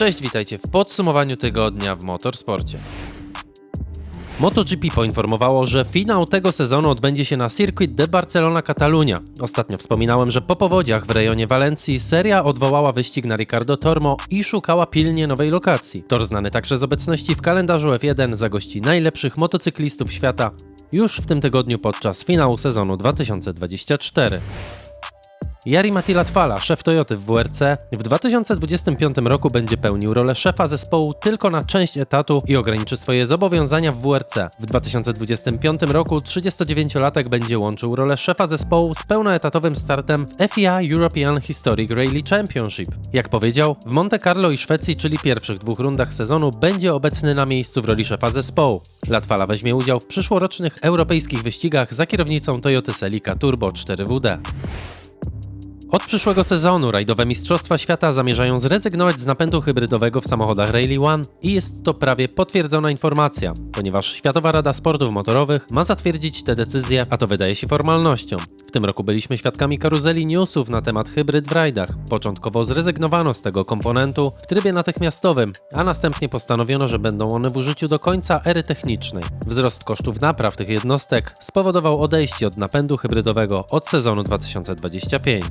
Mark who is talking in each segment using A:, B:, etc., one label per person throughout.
A: Cześć, witajcie w podsumowaniu tygodnia w motorsporcie. MotoGP poinformowało, że finał tego sezonu odbędzie się na Circuit de Barcelona Catalunya. Ostatnio wspominałem, że po powodziach w rejonie Walencji seria odwołała wyścig na Ricardo Tormo i szukała pilnie nowej lokacji. Tor znany także z obecności w kalendarzu F1 zagości najlepszych motocyklistów świata już w tym tygodniu podczas finału sezonu 2024. Jari Matilatwala, szef Toyoty w WRC, w 2025 roku będzie pełnił rolę szefa zespołu tylko na część etatu i ograniczy swoje zobowiązania w WRC. W 2025 roku 39-latek będzie łączył rolę szefa zespołu z pełnoetatowym startem w FIA European Historic Rally Championship. Jak powiedział, w Monte Carlo i Szwecji, czyli pierwszych dwóch rundach sezonu, będzie obecny na miejscu w roli szefa zespołu. Latwala weźmie udział w przyszłorocznych europejskich wyścigach za kierownicą Toyoty Celica Turbo 4WD. Od przyszłego sezonu rajdowe Mistrzostwa Świata zamierzają zrezygnować z napędu hybrydowego w samochodach Rally One i jest to prawie potwierdzona informacja, ponieważ Światowa Rada Sportów Motorowych ma zatwierdzić te decyzje, a to wydaje się formalnością. W tym roku byliśmy świadkami karuzeli newsów na temat hybryd w rajdach. Początkowo zrezygnowano z tego komponentu w trybie natychmiastowym, a następnie postanowiono, że będą one w użyciu do końca ery technicznej. Wzrost kosztów napraw tych jednostek spowodował odejście od napędu hybrydowego od sezonu 2025.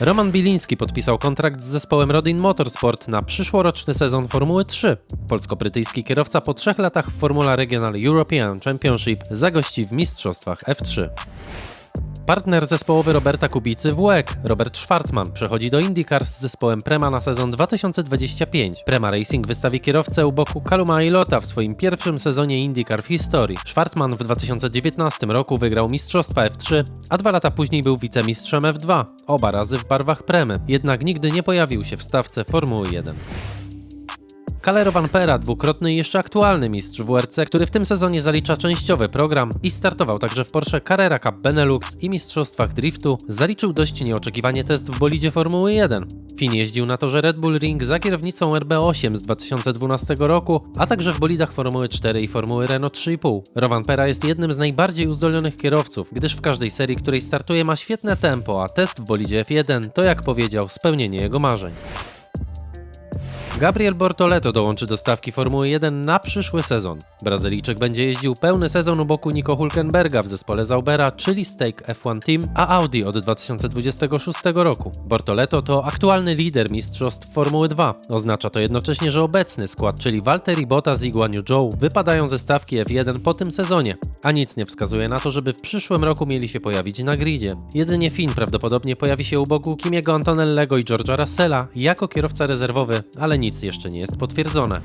A: Roman Biliński podpisał kontrakt z zespołem Rodin Motorsport na przyszłoroczny sezon Formuły 3. Polsko-brytyjski kierowca po trzech latach w Formula Regional European Championship zagości w mistrzostwach F3. Partner zespołowy Roberta Kubicy WEG, Robert Schwarzman, przechodzi do IndyCar z zespołem Prema na sezon 2025. Prema Racing wystawi kierowcę u boku Kaluma Ilota w swoim pierwszym sezonie IndyCar w historii. Schwarzman w 2019 roku wygrał Mistrzostwa F3, a dwa lata później był wicemistrzem F2, oba razy w barwach Premy, jednak nigdy nie pojawił się w stawce Formuły 1. Calero Vampera, dwukrotny i jeszcze aktualny mistrz WRC, który w tym sezonie zalicza częściowy program i startował także w Porsche Carrera Cup Benelux i mistrzostwach driftu, zaliczył dość nieoczekiwanie test w bolidzie Formuły 1. Fin jeździł na torze Red Bull Ring za kierownicą RB8 z 2012 roku, a także w bolidach Formuły 4 i Formuły Renault 3,5. Rovanpera jest jednym z najbardziej uzdolnionych kierowców, gdyż w każdej serii, której startuje ma świetne tempo, a test w bolidzie F1 to jak powiedział spełnienie jego marzeń. Gabriel Bortoleto dołączy do stawki Formuły 1 na przyszły sezon. Brazylijczyk będzie jeździł pełny sezon u boku Nico Hulkenberga w zespole Zaubera, czyli Stake F1 Team, a Audi od 2026 roku. Bortoleto to aktualny lider mistrzostw Formuły 2. Oznacza to jednocześnie, że obecny skład, czyli Valtteri Bottas i Guan Yu Zhou wypadają ze stawki F1 po tym sezonie, a nic nie wskazuje na to, żeby w przyszłym roku mieli się pojawić na gridzie. Jedynie Finn prawdopodobnie pojawi się u boku Kimiego Antonellego i George'a Russella jako kierowca rezerwowy, ale nic nic jeszcze nie jest potwierdzone.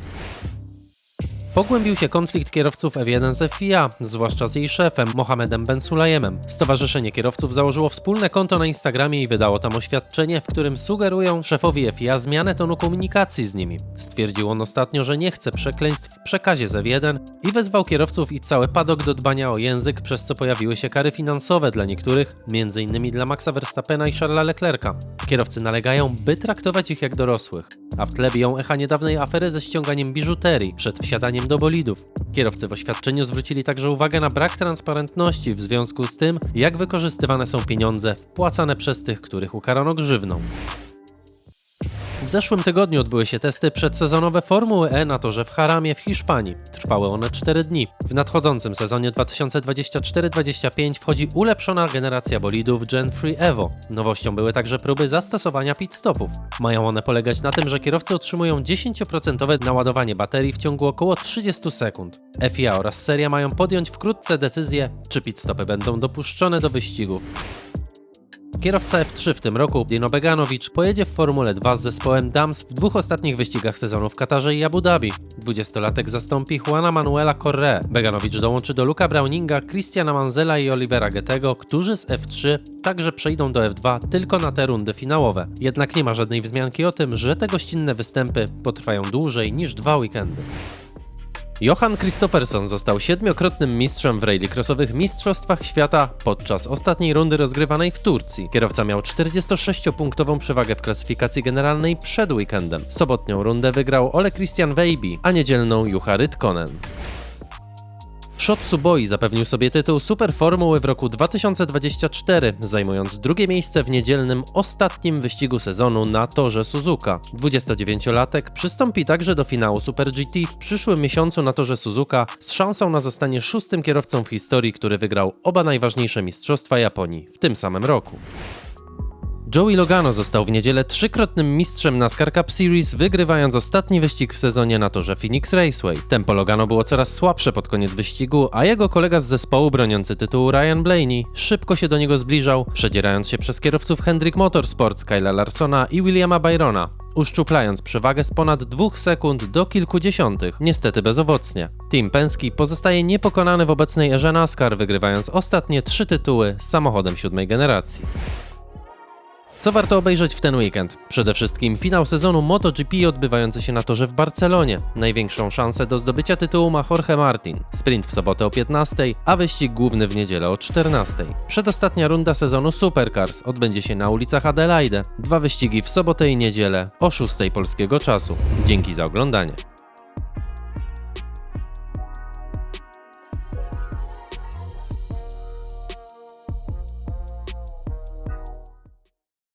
A: Pogłębił się konflikt kierowców F1 z FIA, zwłaszcza z jej szefem, Mohamedem Ben Sulayemem. Stowarzyszenie Kierowców założyło wspólne konto na Instagramie i wydało tam oświadczenie, w którym sugerują szefowi FIA zmianę tonu komunikacji z nimi. Stwierdził on ostatnio, że nie chce przekleństw przekazie z F1 i wezwał kierowców i cały padok do dbania o język, przez co pojawiły się kary finansowe dla niektórych, m.in. dla Maxa Verstappena i Charlesa Leclerca. Kierowcy nalegają, by traktować ich jak dorosłych, a w tle biją echa niedawnej afery ze ściąganiem biżuterii przed wsiadaniem do bolidów. Kierowcy w oświadczeniu zwrócili także uwagę na brak transparentności w związku z tym, jak wykorzystywane są pieniądze wpłacane przez tych, których ukarano grzywną. W zeszłym tygodniu odbyły się testy przedsezonowe Formuły E na torze w Haramie w Hiszpanii. Trwały one 4 dni. W nadchodzącym sezonie 2024-25 wchodzi ulepszona generacja bolidów Gen 3 Evo. Nowością były także próby zastosowania pit stopów. Mają one polegać na tym, że kierowcy otrzymują 10% naładowanie baterii w ciągu około 30 sekund. FIA oraz seria mają podjąć wkrótce decyzję, czy pit stopy będą dopuszczone do wyścigów. Kierowca F3 w tym roku, Dino Beganowicz, pojedzie w Formule 2 z zespołem Dams w dwóch ostatnich wyścigach sezonu w Katarze i Abu Dhabi. 20-latek zastąpi Juana Manuela Correa. Beganowicz dołączy do Luka Browninga, Christiana Manzela i Olivera Goethego, którzy z F3 także przejdą do F2 tylko na te rundy finałowe. Jednak nie ma żadnej wzmianki o tym, że te gościnne występy potrwają dłużej niż dwa weekendy. Johan Christopherson został siedmiokrotnym mistrzem w rallycrossowych Mistrzostwach Świata podczas ostatniej rundy rozgrywanej w Turcji. Kierowca miał 46-punktową przewagę w klasyfikacji generalnej przed weekendem. Sobotnią rundę wygrał Ole Christian Weiby, a niedzielną Juha Rytkonen. Shot Suboi zapewnił sobie tytuł Superformuły w roku 2024, zajmując drugie miejsce w niedzielnym ostatnim wyścigu sezonu na torze Suzuka. 29-latek przystąpi także do finału Super GT w przyszłym miesiącu na torze Suzuka z szansą na zostanie szóstym kierowcą w historii, który wygrał oba najważniejsze mistrzostwa Japonii w tym samym roku. Joey Logano został w niedzielę trzykrotnym mistrzem NASCAR Cup Series, wygrywając ostatni wyścig w sezonie na torze Phoenix Raceway. Tempo Logano było coraz słabsze pod koniec wyścigu, a jego kolega z zespołu broniący tytułu Ryan Blaney szybko się do niego zbliżał, przedzierając się przez kierowców Hendrick Motorsports, Kyla Larsona i Williama Byrona, uszczuplając przewagę z ponad dwóch sekund do kilkudziesiątych, niestety bezowocnie. Team Penske pozostaje niepokonany w obecnej erze NASCAR, wygrywając ostatnie trzy tytuły z samochodem siódmej generacji. Co warto obejrzeć w ten weekend? Przede wszystkim finał sezonu MotoGP odbywający się na torze w Barcelonie. Największą szansę do zdobycia tytułu ma Jorge Martin. Sprint w sobotę o 15, a wyścig główny w niedzielę o 14. Przedostatnia runda sezonu Supercars odbędzie się na ulicach Adelaide. Dwa wyścigi w sobotę i niedzielę o 6 polskiego czasu. Dzięki za oglądanie.